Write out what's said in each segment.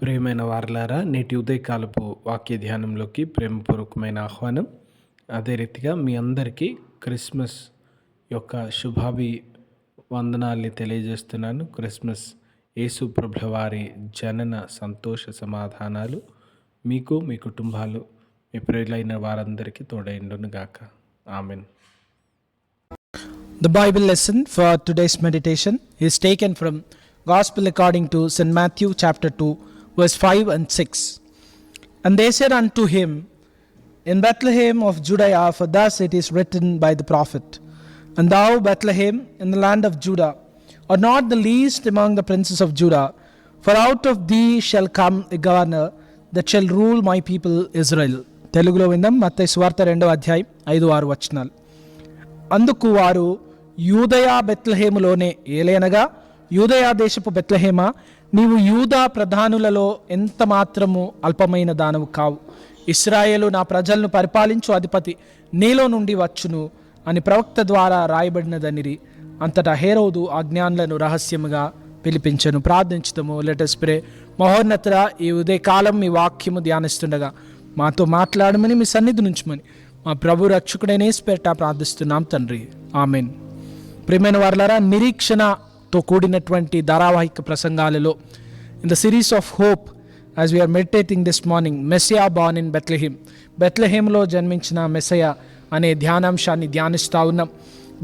ప్రియమైన వారలారా నేటి ఉదయకాలపు వాక్య ధ్యానంలోకి ప్రేమపూర్వకమైన ఆహ్వానం. అదే రీతిగా మీ అందరికీ క్రిస్మస్ యొక్క శుభాభి వందనాల్ని తెలియజేస్తున్నాను. క్రిస్మస్ యేసు ప్రభుల వారి జనన సంతోష సమాధానాలు మీకు మీ కుటుంబాలు మీ ప్రియులైన వారందరికీ తోడైండును గాక amen. The Bible lesson for today's meditation is taken from Gospel according to St. Matthew chapter 2, verse 5 and 6. And they said unto him, In Bethlehem of Judea, for thus it is written by the prophet, And thou, Bethlehem, in the land of Judah, art not the least among the princes of Judah, for out of thee shall come a governor that shall rule my people Israel. తెలుగులో విందాం మత్తయి స్వార్థ రెండవ అధ్యాయం ఐదు ఆరు వచనాలు అందుకు వారు యూదయా బెత్లహేములోనే ఏలేనగా యూదయా దేశపు బెత్లహేమ నీవు యూదా ప్రధానులలో ఎంత మాత్రము అల్పమైన దానవు కావు. ఇస్రాయేలు నా ప్రజలను పరిపాలించు అధిపతి నీలో నుండి వచ్చును అని ప్రవక్త ద్వారా రాయబడినదనిరి. అంతటా హేరోదు అజ్ఞానులను రహస్యముగా పిలిపించను. ప్రార్థించుతాము లెటస్ ప్రే మహోన్నతర ఈ ఉదయకాలం మీ వాక్యము ధ్యానిస్తుండగా మాతో మాట్లాడమని మీ సన్నిధి నుంచమని మా ప్రభు రక్షకుడైన పేరిట ప్రార్థిస్తున్నాం తండ్రి. ఆమెన్. ప్రియమైన వారులారా తో కూడినటువంటి ధారావాహిక ప్రసంగాలలో in the series of hope as we are meditating this morning Messiah born in Bethlehem బెత్లెహేమ్లో జన్మించిన మెస్సయ అనే ధ్యానాంశాన్ని ధ్యానిస్తూ ఉన్నాం.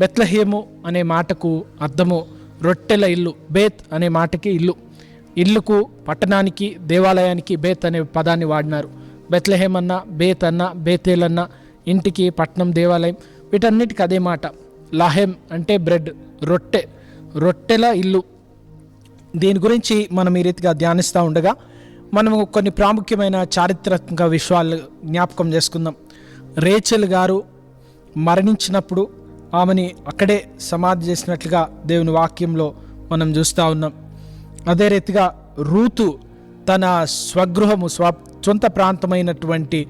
బెత్లహేము అనే మాటకు అర్థము రొట్టెల ఇల్లు బేత్ అనే మాటకి ఇల్లు. ఇల్లుకు పట్టణానికి దేవాలయానికి బేత్ అనే పదాన్ని వాడినారు. బెత్లహేం అన్న బేత్ అన్న బేతేల్ అన్న ఇంటికి పట్నం దేవాలయం వీటన్నిటికి అదే మాట. లహెం అంటే బ్రెడ్ రొట్టె. రొట్టెల ఇల్లు. దీని గురించి మనం ఈ రీతిగా ధ్యానిస్తూ ఉండగా మనము కొన్ని ప్రాముఖ్యమైన చారిత్రక విషయాలు జ్ఞాపకం చేసుకుందాం. రేచల్ గారు మరణించినప్పుడు ఆమెని అక్కడే సమాధి చేసినట్లుగా దేవుని వాక్యంలో మనం చూస్తూ ఉన్నాం. అదే రీతిగా రూతు తన స్వగృహము స్వ సొంత ప్రాంతమైనటువంటి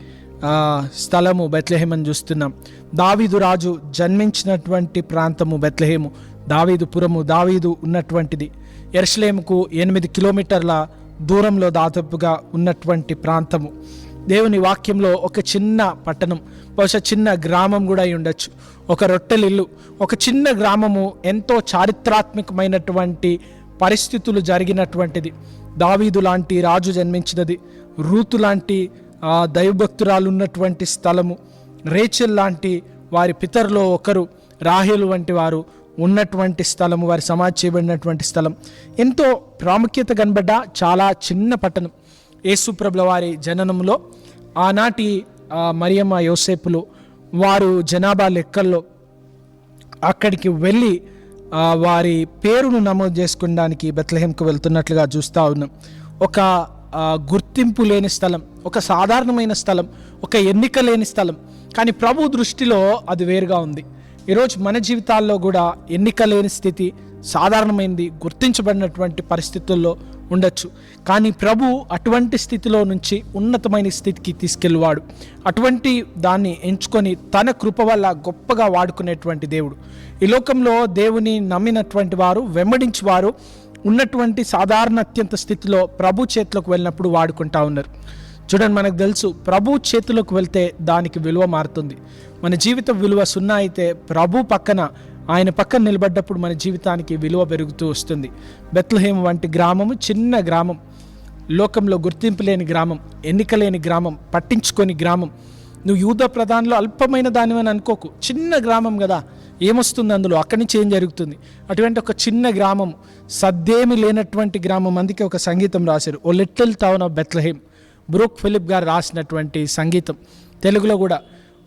స్థలము బెత్లహేమని చూస్తున్నాం. దావీదు రాజు జన్మించినటువంటి ప్రాంతము బెత్లహేము. దావీదు పురము దావీదు ఉన్నటువంటిది. ఎర్స్లేముకు ఎనిమిది కిలోమీటర్ల దూరంలో దాదాపుగా ఉన్నటువంటి ప్రాంతము. దేవుని వాక్యంలో ఒక చిన్న పట్టణం బహుశా చిన్న గ్రామం కూడా అయి ఉండొచ్చు. ఒక రొట్టెలిల్లు ఒక చిన్న గ్రామము ఎంతో చారిత్రాత్మకమైనటువంటి పరిస్థితులు జరిగినటువంటిది. దావీదు లాంటి రాజు జన్మించినది రూతు లాంటి దైవభక్తురాలు ఉన్నటువంటి స్థలము. రేచెల్ లాంటి వారి పితరులో ఒకరు రాహేలు వంటి వారు ఉన్నటువంటి స్థలము వారి సమాధి చేయబడినటువంటి స్థలం. ఎంతో ప్రాముఖ్యత కనబడ్డ చాలా చిన్న పట్టణం. యేసుప్రభుల వారి జననంలో ఆనాటి మరియమ్మ యోసేపులు వారు జనాభా లెక్కల్లో అక్కడికి వెళ్ళి వారి పేరును నమోదు చేసుకోవడానికి బెత్లహేంకు వెళ్తున్నట్లుగా చూస్తూ ఉన్నాం. ఒక గుర్తింపు లేని స్థలం ఒక సాధారణమైన స్థలం ఒక ఎన్నిక లేని స్థలం. కానీ ప్రభు దృష్టిలో అది వేరుగా ఉంది. ఈరోజు మన జీవితాల్లో కూడా ఎన్నిక లేని స్థితి సాధారణమైనది గుర్తించబడినటువంటి పరిస్థితుల్లో ఉండొచ్చు. కానీ ప్రభు అటువంటి స్థితిలో నుంచి ఉన్నతమైన స్థితికి తీసుకెళ్ళివాడు. అటువంటి దాన్ని ఎంచుకొని తన కృప వల్ల గొప్పగా వాడుకునేటువంటి దేవుడు. ఈ లోకంలో దేవుని నమ్మినటువంటి వారు వెంబడించి వారు ఉన్నటువంటి సాధారణ అత్యంత స్థితిలో ప్రభు చేతిలోకి వెళ్ళినప్పుడు వాడుకుంటా ఉన్నారు. చూడండి మనకు తెలుసు ప్రభు చేతిలోకి వెళ్తే దానికి విలువ మారుతుంది. మన జీవిత విలువ సున్నా అయితే ప్రభు పక్కన ఆయన పక్కన నిలబడ్డప్పుడు మన జీవితానికి విలువ పెరుగుతూ వస్తుంది. బెత్లహేమ్ వంటి గ్రామము చిన్న గ్రామం. లోకంలో గుర్తింపు లేని గ్రామం ఎన్నికలేని గ్రామం పట్టించుకొని గ్రామం. నువ్వు యూద ప్రధానంలో అల్పమైన దానివని అనుకోకు. చిన్న గ్రామం కదా ఏమొస్తుంది అందులో? అక్కడి నుంచి ఏం జరుగుతుంది? అటువంటి ఒక చిన్న గ్రామం సద్దేమి లేనటువంటి గ్రామం అందుకే ఒక సంగీతం రాశారు. O little town of Bethlehem. Brook Philip గారు రాసినటువంటి సంగీతం. తెలుగులో కూడా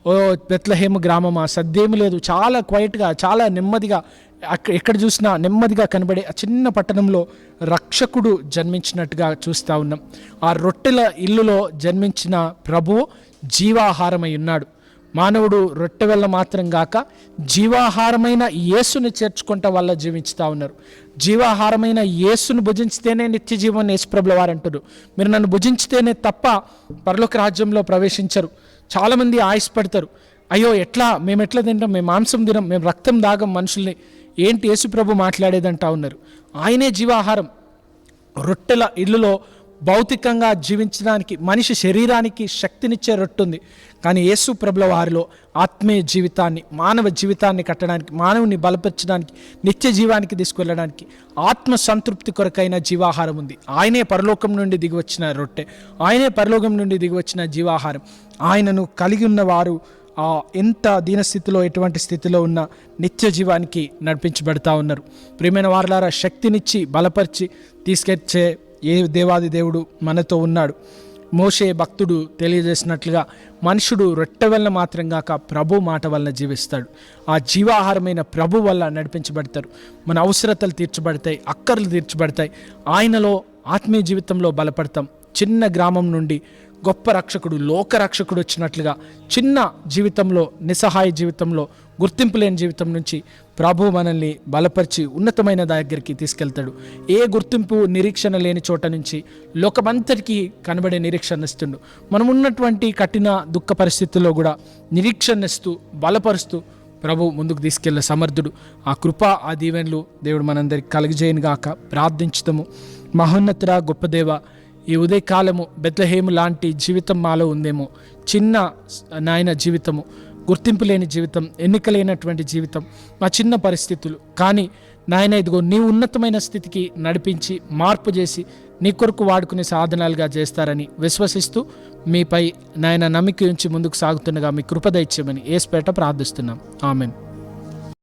ఓ బెత్లహేమ్ గ్రామమా సద్దేమి లేదు చాలా క్వైట్గా చాలా నెమ్మదిగా అక్కడ ఎక్కడ చూసినా నెమ్మదిగా కనబడే ఆ చిన్న పట్టణంలో రక్షకుడు జన్మించినట్టుగా చూస్తూ ఉన్నాం. ఆ రొట్టెల ఇల్లులో జన్మించిన ప్రభువు జీవాహారమై ఉన్నాడు. మానవుడు రొట్టె వల్ల మాత్రం గాక జీవాహారమైన యేసుని చేర్చుకుంటా వల్ల జీవించుతా ఉన్నారు. జీవాహారమైన యేసును భుజించితేనే నిత్య జీవం యేసుప్రభుల వారు అంటారు మీరు నన్ను భుజించితేనే తప్ప పరలోక రాజ్యంలో ప్రవేశించరు. చాలామంది ఆయుష్పడతారు అయ్యో ఎట్లా? మేము ఎట్లా తింటాం? మేము మాంసం తినం మేము రక్తం దాగం మనుషుల్ని. ఏంటి యేసుప్రభు మాట్లాడేదంటా ఉన్నారు. ఆయనే జీవాహారం. రొట్టెల ఇల్లులో భౌతికంగా జీవించడానికి మనిషి శరీరానికి శక్తినిచ్చే రొట్టుంది. కానీ యేసు ప్రభుల వారిలో ఆత్మీయ జీవితాన్ని మానవ జీవితాన్ని కట్టడానికి మానవుని బలపరచడానికి నిత్య జీవానికి తీసుకువెళ్ళడానికి ఆత్మ సంతృప్తి కొరకైన జీవాహారం ఉంది. ఆయనే పరలోకం నుండి దిగివచ్చిన రొట్టె. ఆయనే పరలోకం నుండి దిగివచ్చిన జీవాహారం. ఆయనను కలిగి ఉన్నవారు ఆ ఎంత దీనస్థితిలో ఎటువంటి స్థితిలో ఉన్న నిత్య జీవానికి నడిపించబడతా ఉన్నారు. ప్రియమైన వారలారా శక్తినిచ్చి బలపరిచి తీసుకెచ్చే ఏ దేవాది దేవుడు మనతో ఉన్నాడు. మోషే భక్తుడు తెలియజేసినట్లుగా మనుషుడు రొట్టె వలన మాత్రం కాక ప్రభు మాట వలన జీవిస్తాడు. ఆ జీవాహారమైన ప్రభు వల్ల నడిపించబడతారు. మన అవసరతలు తీర్చబడతాయి అక్కర్లు తీర్చబడతాయి. ఆయనలో ఆత్మీయ జీవితంలో బలపడతాం. చిన్న గ్రామం నుండి గొప్ప రక్షకుడు లోక రక్షకుడు వచ్చినట్లుగా చిన్న జీవితంలో నిస్సహాయ జీవితంలో గుర్తింపు లేని జీవితం నుంచి ప్రభు మనల్ని బలపరిచి ఉన్నతమైన దగ్గరికి తీసుకెళ్తాడు. ఏ గుర్తింపు నిరీక్షణ లేని చోట నుంచి లోకమంతటికి కనబడే నిరీక్షణ ఇస్తుండు. మనం ఉన్నటువంటి కఠిన దుఃఖ పరిస్థితుల్లో కూడా నిరీక్షణ ఇస్తూ బలపరుస్తూ ప్రభు ముందుకు తీసుకెళ్ళే సమర్థుడు. ఆ కృప ఆ దీవెనలు దేవుడు మనందరికి కలుగజేయను గాక ప్రార్థించుతాము. మహోన్నతుడ గొప్ప దేవ ఈ ఉదయకాలము బెత్లహేము లాంటి జీవితం మాలో ఉందేమో. చిన్న నాయన జీవితము గుర్తింపు లేని జీవితం ఎన్నికలైనటువంటి జీవితం మా చిన్న పరిస్థితులు. కానీ నాయన ఇదిగో నీ ఉన్నతమైన స్థితికి నడిపించి మార్పు చేసి నీ కొరకు వాడుకునే సాధనాలుగా చేస్తారని విశ్వసిస్తూ మీపై నాయన నమ్మిక ఉంచి ముందుకు సాగుతుండగా మీ కృపద ఇచ్చామని ఏసుపేట ప్రార్థిస్తున్నాం. ఆమెన్.